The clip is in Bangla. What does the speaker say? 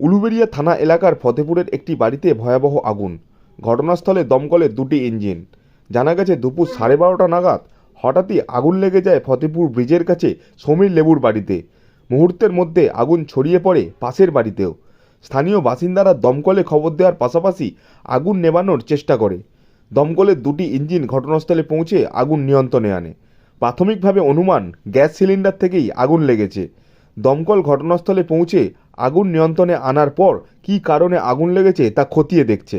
উলুবেড়িয়া থানা এলাকার ফতেপুরের একটি বাড়িতে ভয়াবহ আগুন। ঘটনাস্থলে দমকলের দুটি ইঞ্জিন। জানা গেছে, দুপুর সাড়ে বারোটা নাগাদ হঠাৎই আগুন লেগে যায় ফতেপুর ব্রিজের কাছে সমীর লেবুর বাড়িতে। মুহূর্তের মধ্যে আগুন ছড়িয়ে পড়ে পাশের বাড়িতেও। স্থানীয় বাসিন্দারা দমকলে খবর দেওয়ার পাশাপাশি আগুন নেভানোর চেষ্টা করে। দমকলের দুটি ইঞ্জিন ঘটনাস্থলে পৌঁছে আগুন নিয়ন্ত্রণে আনে। প্রাথমিকভাবে অনুমান, গ্যাস সিলিন্ডার থেকেই আগুন লেগেছে। দমকল ঘটনাস্থলে পৌঁছে আগুন নিয়ন্ত্রণে আনার পর কী কারণে আগুন লেগেছে তা খতিয়ে দেখছে।